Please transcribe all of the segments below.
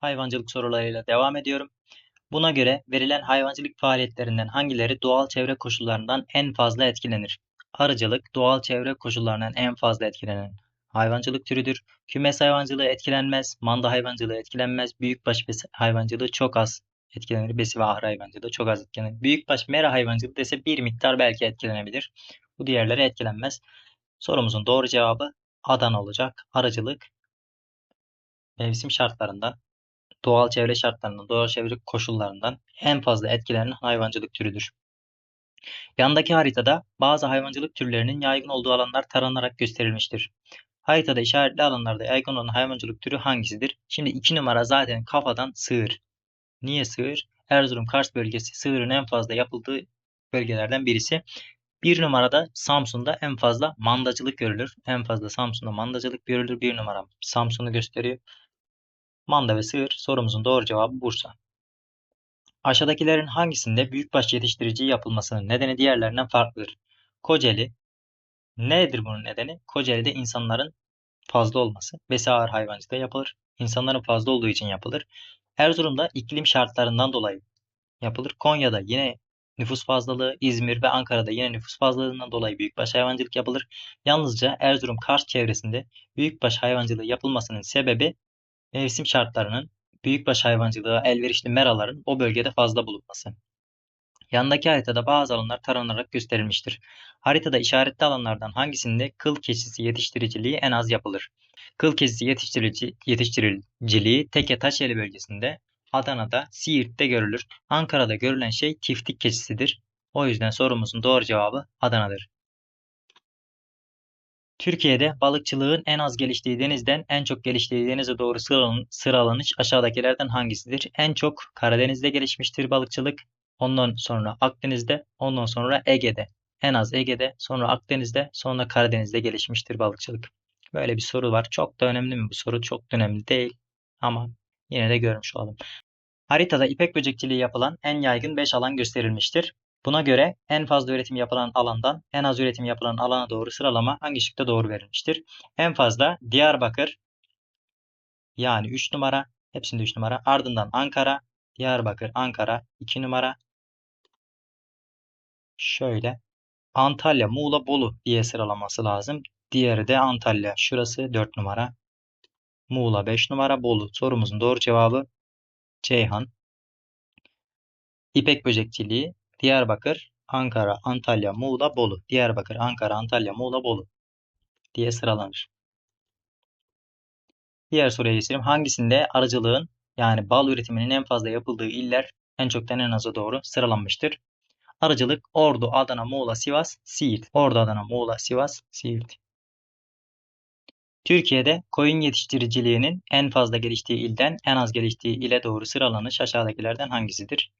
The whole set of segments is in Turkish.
Hayvancılık sorularıyla devam ediyorum. Buna göre verilen hayvancılık faaliyetlerinden hangileri doğal çevre koşullarından en fazla etkilenir? Arıcılık doğal çevre koşullarından en fazla etkilenen hayvancılık türüdür. Kümes hayvancılığı etkilenmez, manda hayvancılığı etkilenmez, büyükbaş besi hayvancılığı çok az etkilenir. Besi ve ahır hayvancılığı çok az etkilenir. Büyükbaş mera hayvancılığı ise bir miktar belki etkilenebilir. Bu diğerleri etkilenmez. Sorumuzun doğru cevabı Adana olacak. Arıcılık mevsim şartlarından, doğal çevre şartlarından, doğal çevre koşullarından en fazla etkilenen hayvancılık türüdür. Yandaki haritada bazı hayvancılık türlerinin yaygın olduğu alanlar taranarak gösterilmiştir. Haritada işaretli alanlarda yaygın olan hayvancılık türü hangisidir? Şimdi iki numara zaten kafadan sığır. Niye sığır? Erzurum Kars bölgesi sığırın en fazla yapıldığı bölgelerden birisi. Bir numarada Samsun'da en fazla mandacılık görülür. En fazla Samsun'da mandacılık görülür. Bir numara Samsun'u gösteriyor. Manda ve sığır sorumuzun doğru cevabı Bursa. Aşağıdakilerin hangisinde büyükbaş yetiştiriciyi yapılmasının nedeni diğerlerinden farklıdır? Kocaeli. Nedir bunun nedeni? Kocaeli'de insanların fazla olması. Besi ağır hayvancılıkta yapılır. İnsanların fazla olduğu için yapılır. Erzurum'da iklim şartlarından dolayı yapılır. Konya'da yine nüfus fazlalığı, İzmir ve Ankara'da yine nüfus fazlalığından dolayı büyükbaş hayvancılık yapılır. Yalnızca Erzurum, Kars çevresinde büyükbaş hayvancılığı yapılmasının sebebi mevsim şartlarının büyükbaş hayvancılığa elverişli meraların o bölgede fazla bulunması. Yandaki haritada bazı alanlar taranarak gösterilmiştir. Haritada işaretli alanlardan hangisinde kıl keçisi yetiştiriciliği en az yapılır? Kıl keçisi yetiştirici, yetiştiriciliği Teke Taşeli bölgesinde, Adana'da, Siirt'te görülür. Ankara'da görülen şey tiftik keçisidir. O yüzden sorumuzun doğru cevabı Adana'dır. Türkiye'de balıkçılığın en az geliştiği denizden en çok geliştiği denize doğru sıralanış aşağıdakilerden hangisidir? En çok Karadeniz'de gelişmiştir balıkçılık. Ondan sonra Akdeniz'de, ondan sonra Ege'de. En az Ege'de, sonra Akdeniz'de, sonra Karadeniz'de gelişmiştir balıkçılık. Böyle bir soru var. Çok da önemli mi bu soru? Çok da önemli değil. Ama yine de görmüş olalım. Haritada ipek böcekçiliği yapılan en yaygın 5 alan gösterilmiştir. Buna göre en fazla üretim yapılan alandan en az üretim yapılan alana doğru sıralama hangi şıkta doğru verilmiştir? En fazla Diyarbakır yani 3 numara, hepsinde 3 numara. Ardından Ankara, Diyarbakır, Ankara 2 numara. Şöyle Antalya, Muğla, Bolu diye sıralaması lazım. Diğeri de Antalya. Şurası 4 numara. Muğla 5 numara. Bolu. Sorumuzun doğru cevabı Ceyhan. İpek böcekçiliği Diyarbakır, Ankara, Antalya, Muğla, Bolu. Diyarbakır, Ankara, Antalya, Muğla, Bolu diye sıralanır. Diğer soruya geçelim. Hangisinde arıcılığın yani bal üretiminin en fazla yapıldığı iller en çoktan en aza doğru sıralanmıştır? Arıcılık Ordu, Adana, Muğla, Sivas, Siirt. Ordu, Adana, Muğla, Sivas, Siirt. Türkiye'de koyun yetiştiriciliğinin en fazla geliştiği ilden en az geliştiği ile doğru sıralanış aşağıdakilerden hangisidir?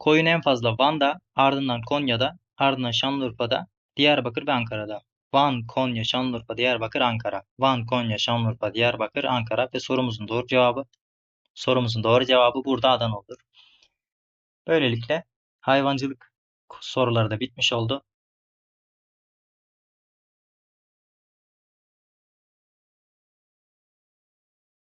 Koyun en fazla Van'da, ardından Konya'da, ardından Şanlıurfa'da, Diyarbakır ve Ankara'da. Van, Konya, Şanlıurfa, Diyarbakır, Ankara. Van, Konya, Şanlıurfa, Diyarbakır, Ankara ve sorumuzun doğru cevabı sorumuzun doğru cevabı burada Adana olur. Böylelikle hayvancılık soruları da bitmiş oldu.